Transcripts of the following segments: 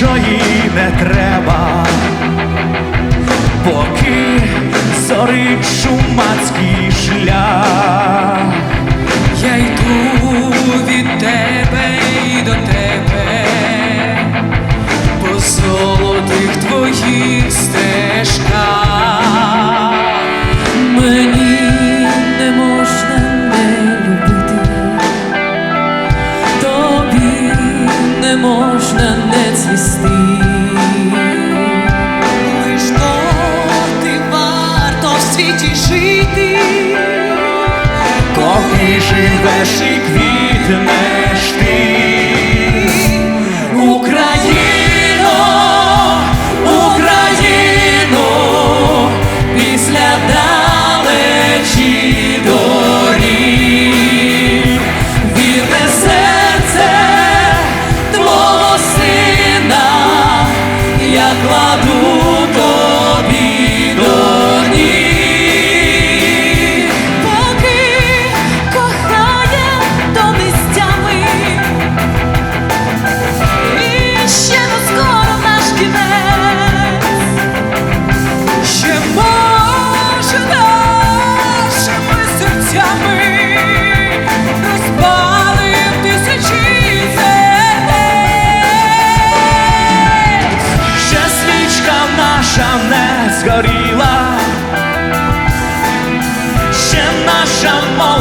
Що їй не треба, поки зорить шумацький шлях. Можна не цвісти. Лиш ти варто в світі жити. коли живеш і квітнеш ти, я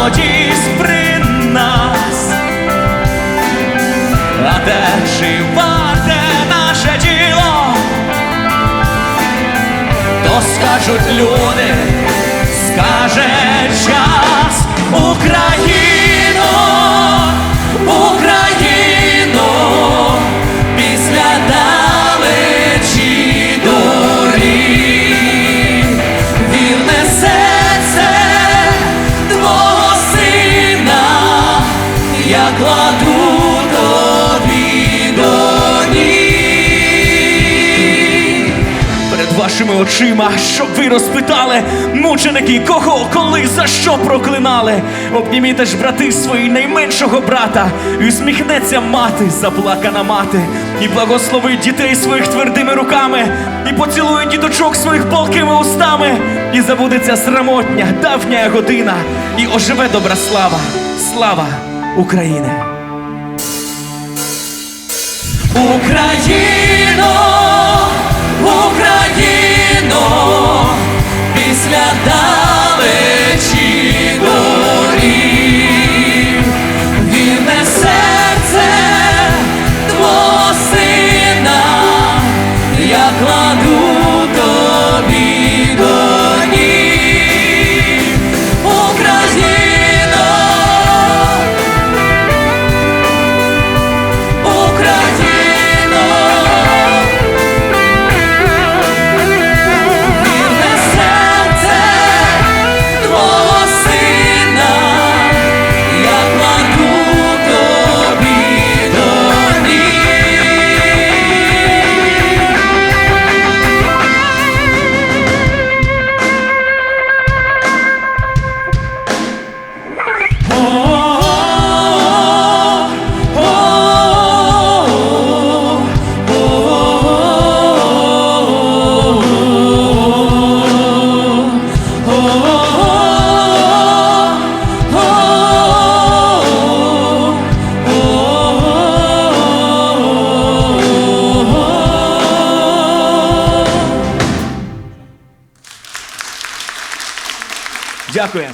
молодість при нас, а де жива, де наше діло, то скажуть люди, скаже час Україно, вашими очима, щоб ви розпитали, мученики, кого, коли, за що проклинали. Обніміте ж брати свої найменшого брата, і усміхнеться мати, заплакана мати, і благословить дітей своїх твердими руками, і поцілує діточок своїх палкими устами, і забудеться срамотня, давня година, і оживе добра слава, слава України. Україно, Дякуємо.